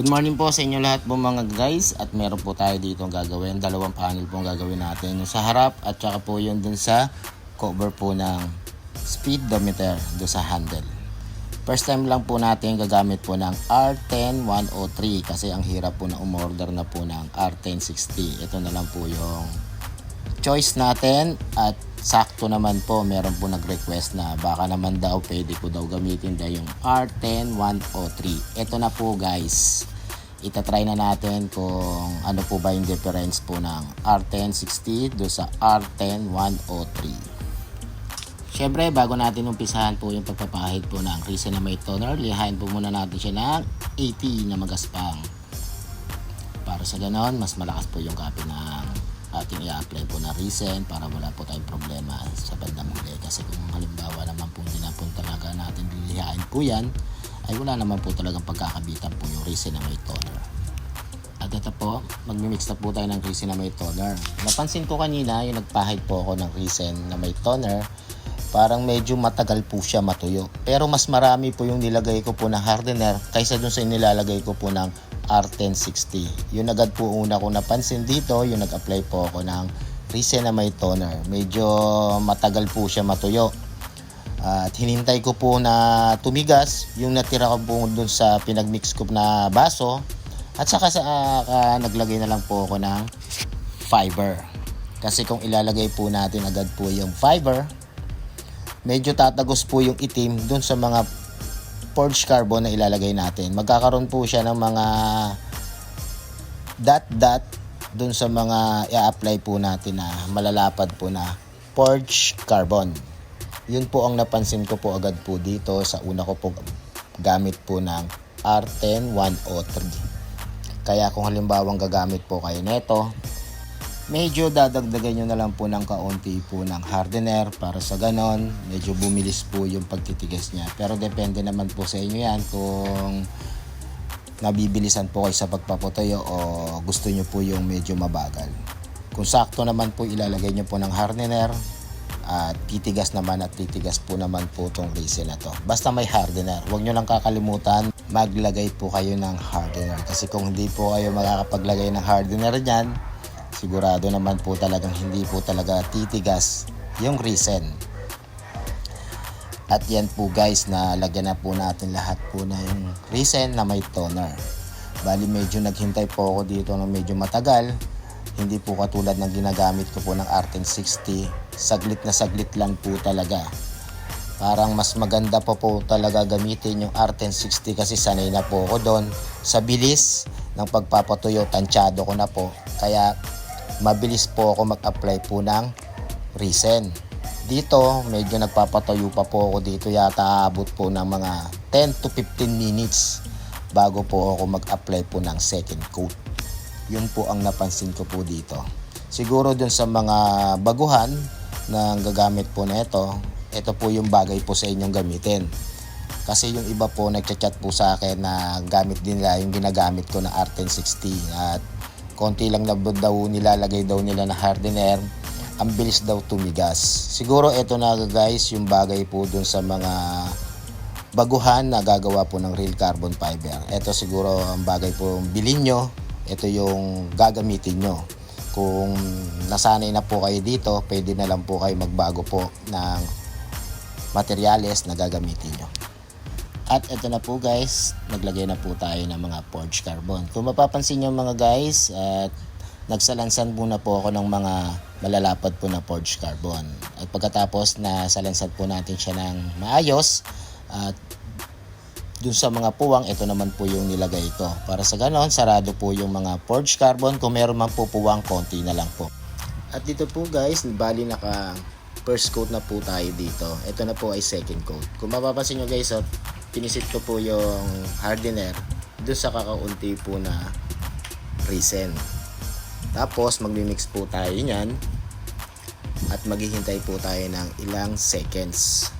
Good morning po sa inyo lahat po mga guys at meron po tayo dito ang gagawin. Dalawang panel po ang gagawin natin. Yung sa harap at saka po yun dun sa cover po ng speedometer do sa handle. First time lang po natin gagamit po ng R10103 kasi ang hirap po na umorder na po ng R1060. Ito na lang po yung choice natin at sakto naman po meron po nag-request na baka naman daw pwede ko daw gamitin daw yung R10103 ito na po guys. Itatry na natin kung ano po ba yung difference po ng R1060 do sa R10103 Siyempre, bago natin umpisahan po yung pagpapahid po ng Resinamate Toner, lihain po muna natin siya ng 80 na magaspang. Para sa ganon, mas malakas po yung copy ng ating i-apply po na resin para wala po tayong problema sa bandang muli. Kasi kung halimbawa naman po hindi na talaga natin lilihain po yan, ay wala naman po talagang pagkakabitan po yung Resinamate Toner. At ito po, magmimix na po tayo ng resin na may toner. Napansin ko kanina, yung nagpahid po ako ng resin na may toner, parang medyo matagal po siya matuyo. Pero mas marami po yung nilagay ko po ng hardener kaysa dun sa nilalagay ko po ng R1060. Yun agad po una ko napansin dito, yung nag-apply po ako ng resin na may toner. Medyo matagal po siya matuyo. At hinintay ko po na tumigas yung natira ko po dun sa pinagmix ko na baso. At saka sa ah, ah, naglagay na lang po ako ng fiber. Kasi kung ilalagay po natin agad po yung fiber, medyo tatagos po yung itim dun sa mga forged carbon na ilalagay natin. Magkakaroon po siya ng mga dot-dot dun sa mga i-apply po natin na malalapad po na forged carbon. Yun po ang napansin ko po agad po dito sa una ko po gamit po ng R10103. Kaya kung halimbawa gagamit po kayo nito, medyo dadagdagan nyo na lang po ng kaunti po ng hardener para sa ganon, medyo bumilis po yung pagtitigas niya. Pero depende naman po sa inyo yan kung nabibilisan po kayo sa pagpaputoyo o gusto nyo po yung medyo mabagal. Kung sakto naman po ilalagay nyo po ng hardener, at titigas naman at titigas po naman po itong resin na to. Basta may hardener. Huwag nyo lang kakalimutan, maglagay po kayo ng hardener. Kasi kung hindi po kayo makakapaglagay ng hardener dyan, sigurado naman po talagang hindi po talaga titigas yung resin. At yan po guys, na lagyan na po natin lahat po na yung resin na may toner. Bali medyo naghintay po ako dito ng medyo matagal. Hindi po katulad ng ginagamit ko po ng R1060. Saglit na saglit lang po talaga. Parang mas maganda pa po talaga gamitin yung R1060 kasi sanay na po ako doon. Sa bilis ng pagpapatuyo, tansyado ko na po. Kaya mabilis po ako mag-apply po ng resin. Dito, medyo nagpapatuyo pa po ako dito. Yata aabot po ng mga 10 to 15 minutes bago po ako mag-apply po ng second coat. Yun po ang napansin ko po dito. Siguro dun sa mga baguhan na gagamit po na ito, ito po yung bagay po sa inyong gamitin. Kasi yung iba po nagchat-chat po sa akin na gamit din nila yung ginagamit ko na R1060 at konti lang na daw nilalagay daw nila na hardener ang bilis daw tumigas. Siguro ito na guys yung bagay po dun sa mga baguhan na gagawa po ng real carbon fiber. Ito siguro ang bagay po bilhin nyo. Ito yung gagamitin nyo. Kung nasanay na po kayo dito, pwede na lang po kayo magbago po ng materyales na gagamitin nyo. At ito na po guys, naglagay na po tayo ng mga forged carbon. Kung mapapansin nyo mga guys, at nagsalansan muna po ako ng mga malalapad po na forged carbon. At pagkatapos na salansan po natin siya ng maayos, at dun sa mga puwang, ito naman po yung nilagay ko. Para sa ganon, sarado po yung mga forged carbon. Kung meron man po puwang, konti na lang po. At dito po guys, bali naka first coat na po tayo dito. Ito na po ay second coat. Kung mapapansin nyo guys, oh, pinisit ko po yung hardener doon sa kakaunti po na resin. Tapos magmi-mix po tayo niyan at maghihintay po tayo ng ilang seconds.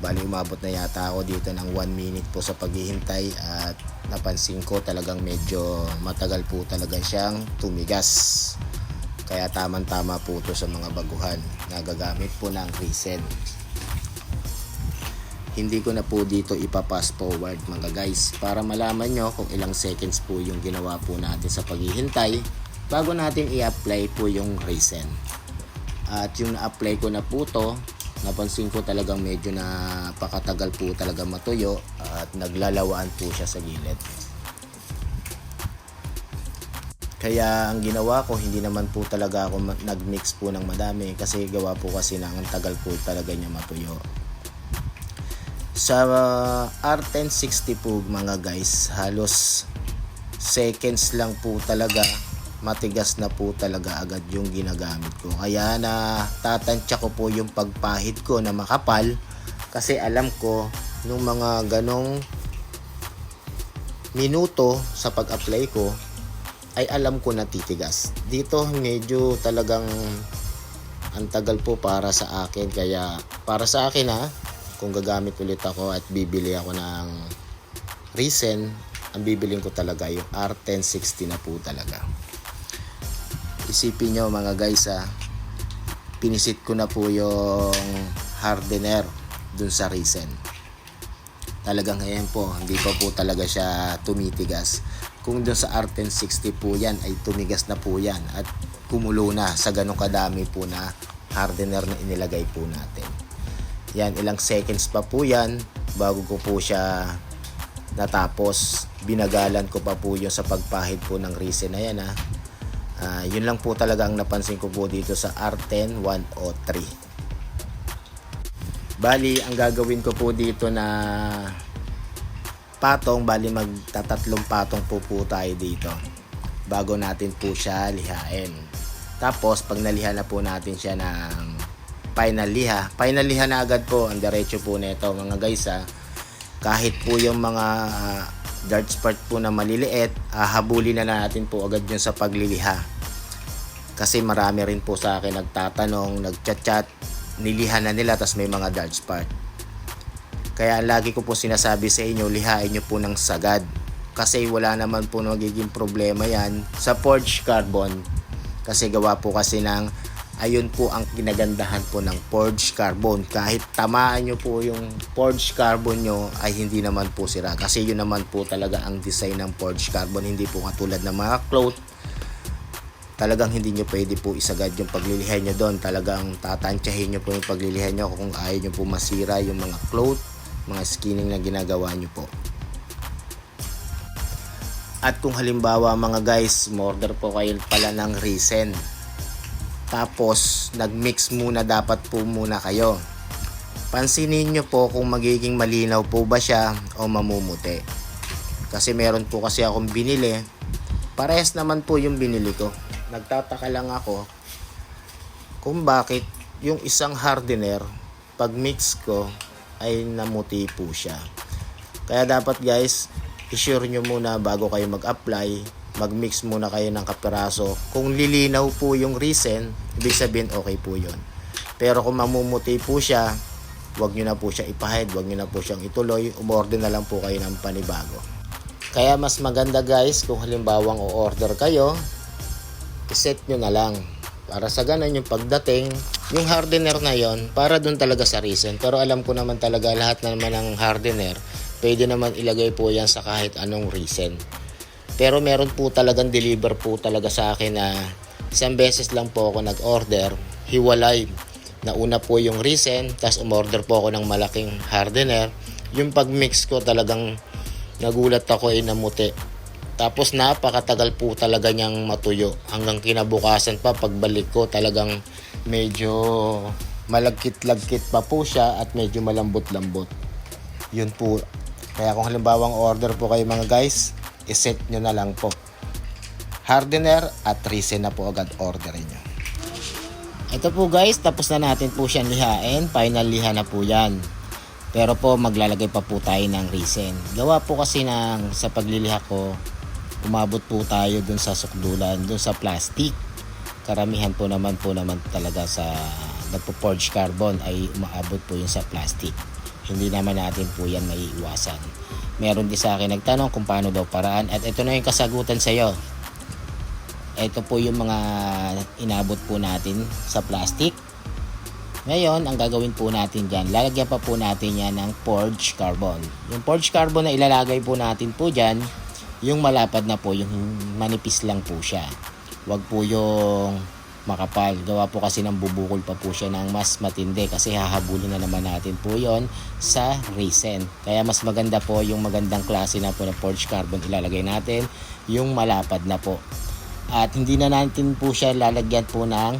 Bali umabot na yata ako dito ng 1 minute po sa paghihintay at napansin ko talagang medyo matagal po talaga siyang tumigas. Kaya tamang-tama po to sa mga baguhan na gagamit po ng resin. Hindi ko na po dito ipapass forward mga guys para malaman nyo kung ilang seconds po yung ginawa po natin sa paghihintay bago natin i-apply po yung resin. At yung na-apply ko na po to, napansin ko talagang medyo na pakatagal po talaga matuyo at naglalawaan po siya sa gilid. Kaya ang ginawa ko, hindi naman po talaga ako nag-mix po ng madami kasi gawa po kasi na ang tagal po talaga niya matuyo. Sa uh, R1060 po mga guys, halos seconds lang po talaga matigas na po talaga agad yung ginagamit ko. Kaya na tatansya ko po yung pagpahid ko na makapal kasi alam ko nung mga ganong minuto sa pag-apply ko ay alam ko na titigas. Dito medyo talagang ang tagal po para sa akin kaya para sa akin ha kung gagamit ulit ako at bibili ako ng resin ang bibiling ko talaga yung R1060 na po talaga. Isipin nyo mga guys ha pinisit ko na po yung hardener dun sa resin talagang ngayon po hindi pa po talaga siya tumitigas. Kung dun sa R1060 po yan ay tumigas na po yan at kumulo na sa ganong kadami po na hardener na inilagay po natin yan ilang seconds pa po yan bago ko po siya natapos. Binagalan ko pa po yun sa pagpahid po ng resin na yan ha? Ah, yun lang po talaga ang napansin ko po dito sa R10 103 Bali, ang gagawin ko po dito na patong, bali magtatatlong patong po po tayo dito bago natin po siya lihain. Tapos, pag naliha na po natin siya ng final liha, final liha na agad po, ang diretso po nito mga guys ha. Kahit po yung mga ah, darts part po na maliliit, ah, habulin na natin po agad yun sa pagliliha. Kasi marami rin po sa akin nagtatanong, nagchat-chat, nilihan na nila tas may mga darts part. Kaya lagi ko po sinasabi sa inyo, lihain nyo po ng sagad. Kasi wala naman po magiging problema yan sa forged carbon. Kasi gawa po kasi ng, ayun po ang kinagandahan po ng forged carbon. Kahit tamaan nyo po yung forged carbon nyo, ay hindi naman po sira. Kasi yun naman po talaga ang design ng forged carbon. Hindi po katulad ng mga cloth talagang hindi nyo pwede po isagad yung paglilihan nyo doon. Talagang tatansyahin nyo po yung paglilihan nyo kung ayaw nyo po masira yung mga cloth, mga skinning na ginagawa nyo po. At kung halimbawa mga guys, order po kayo pala ng resin. Tapos, nagmix muna dapat po muna kayo. Pansinin nyo po kung magiging malinaw po ba siya o mamumuti. Kasi meron po kasi akong binili. Parehas naman po yung binili ko. Nagtataka lang ako kung bakit yung isang hardener pag mix ko ay namuti po siya. Kaya dapat guys, i-sure nyo muna bago kayo mag-apply, mag-mix muna kayo ng kapiraso. Kung lilinaw po yung resin, ibig sabihin okay po yon. Pero kung mamumuti po siya, wag nyo na po siya ipahid, wag nyo na po siyang ituloy, umorder na lang po kayo ng panibago. Kaya mas maganda guys, kung halimbawang o-order kayo, iset nyo na lang. Para sa ganun yung pagdating, yung hardener na yon para dun talaga sa resin. Pero alam ko naman talaga lahat na naman ng hardener, pwede naman ilagay po yan sa kahit anong resin. Pero meron po talagang deliver po talaga sa akin na isang beses lang po ako nag-order, hiwalay. Nauna po yung resin, tapos umorder po ako ng malaking hardener. Yung pag-mix ko talagang nagulat ako ay namuti. Tapos napakatagal po talaga niyang matuyo. Hanggang kinabukasan pa pagbalik ko talagang medyo malagkit-lagkit pa po siya at medyo malambot-lambot. Yun po. Kaya kung halimbawang order po kayo mga guys, iset nyo na lang po. Hardener at resin na po agad orderin nyo. Ito po guys, tapos na natin po siyang lihain. Final liha na po yan. Pero po maglalagay pa po tayo ng resin. Gawa po kasi ng sa pagliliha ko, umabot po tayo dun sa sukdulan, dun sa plastic. Karamihan po naman po naman talaga sa nagpo-forge carbon ay umaabot po yun sa plastic. Hindi naman natin po yan maiiwasan. Meron din sa akin nagtanong kung paano daw paraan at ito na yung kasagutan sa iyo. Ito po yung mga inabot po natin sa plastic. Ngayon, ang gagawin po natin dyan, lalagyan pa po natin yan ng forged carbon. Yung forged carbon na ilalagay po natin po dyan, yung malapad na po, yung manipis lang po siya. Huwag po yung makapal. Gawa po kasi ng bubukol pa po siya ng mas matindi kasi hahabulin na naman natin po yon sa resin. Kaya mas maganda po yung magandang klase na po ng forged carbon ilalagay natin, yung malapad na po. At hindi na natin po siya lalagyan po ng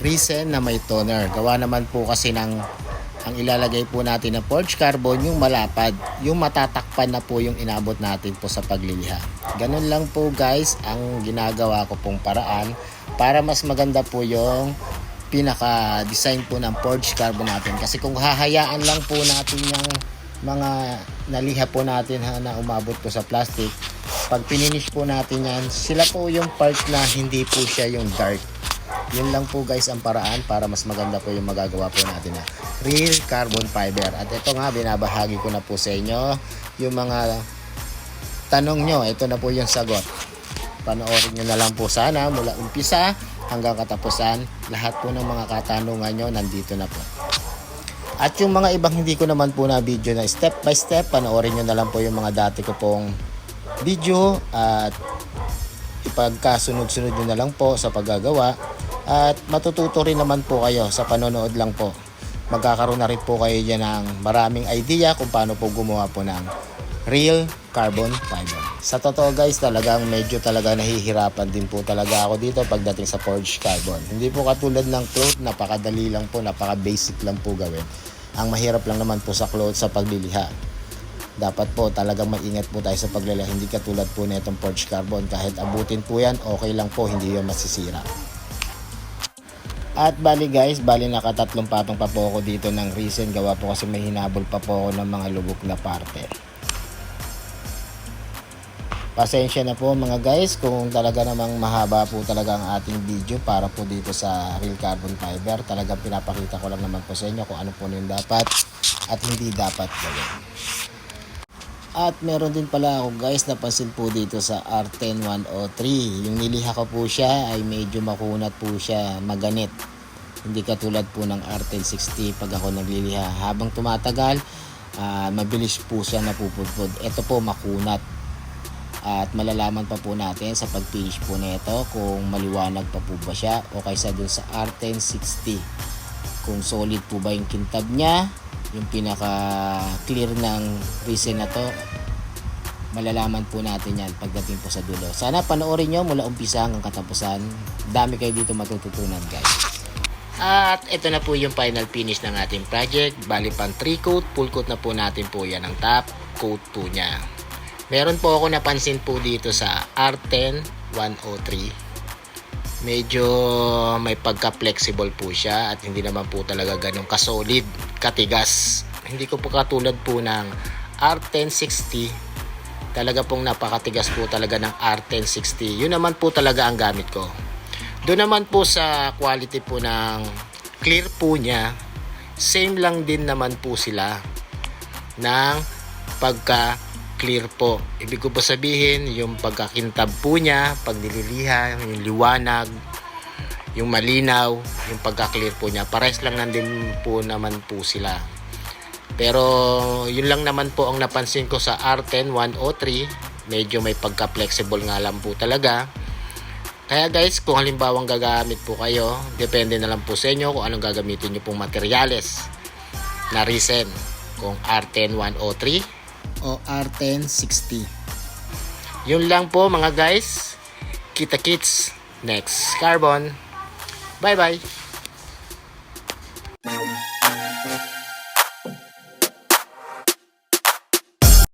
resin na may toner. Gawa naman po kasi ng ang ilalagay po natin na forged carbon yung malapad, yung matatakpan na po yung inabot natin po sa pagliliha. Ganun lang po guys ang ginagawa ko pong paraan para mas maganda po yung pinaka-design po ng forged carbon natin. Kasi kung hahayaan lang po natin yung mga naliha po natin ha, na umabot po sa plastic, pag pininish po natin yan, sila po yung part na hindi po siya yung dark. Yun lang po guys ang paraan para mas maganda po yung magagawa po natin na real carbon fiber. At ito nga, binabahagi ko na po sa inyo yung mga tanong nyo. Ito na po yung sagot. Panoorin nyo na lang po sana mula umpisa hanggang katapusan. Lahat po ng mga katanungan nyo nandito na po. At yung mga ibang hindi ko naman po na video na step by step, panoorin nyo na lang po yung mga dati ko pong video at ipagkasunod-sunod nyo na lang po sa paggagawa at matututo rin naman po kayo sa panonood lang po. Magkakaroon na rin po kayo dyan ng maraming idea kung paano po gumawa po ng real carbon fiber. Sa totoo guys, talagang medyo talaga nahihirapan din po talaga ako dito pagdating sa forged carbon. Hindi po katulad ng cloth, napakadali lang po, napaka basic lang po gawin. Ang mahirap lang naman po sa cloth sa pagliliha dapat po talagang maingat po tayo sa paglala. Hindi katulad po na itong forged carbon. Kahit abutin po yan, okay lang po, hindi yan masisira. At bali guys, bali nakatatlong patong pa po ako dito ng reason. Gawa po kasi may hinabol pa po ako ng mga lubog na parte. Pasensya na po mga guys kung talaga namang mahaba po talaga ang ating video para po dito sa real carbon fiber. Talagang pinapakita ko lang naman po sa inyo kung ano po yung dapat at hindi dapat gawin. At meron din pala ako guys napansin po dito sa R10103. Yung niliha ko po siya ay medyo makunat po siya, maganit. Hindi katulad po ng R1060 pag ako nagliliha. Habang tumatagal, ah, mabilis po siya napupudpud. Ito po makunat. At malalaman pa po natin sa pag-finish po nito kung maliwanag pa po ba siya o kaysa dun sa R1060. Kung solid po ba yung kintab niya, yung pinaka clear ng resin na to malalaman po natin yan pagdating po sa dulo. Sana panoorin nyo mula umpisa hanggang katapusan. Dami kayo dito matututunan guys. At ito na po yung final finish ng ating project. Bali pang 3 coat. Full coat na po natin po yan ang top coat 2 nya meron po ako napansin po dito sa R10 103 medyo may pagka-flexible po siya at hindi naman po talaga ganun kasolid, katigas. Hindi ko po katulad po ng R1060. Talaga pong napakatigas po talaga ng R1060. Yun naman po talaga ang gamit ko. Doon naman po sa quality po ng clear po niya, same lang din naman po sila ng pagka clear po. Ibig ko po sabihin, yung pagkakintab po niya, pag nililiha, yung liwanag, yung malinaw, yung pagka-clear po niya. Pares lang nandun po naman po sila. Pero yun lang naman po ang napansin ko sa R10 103. Medyo may pagka-flexible nga lang po talaga. Kaya guys, kung halimbawa gagamit po kayo, depende na lang po sa inyo kung anong gagamitin nyo pong materyales na resin. Kung R10 103 o R1060. Yun lang po mga guys. Kita kits next carbon. Bye bye.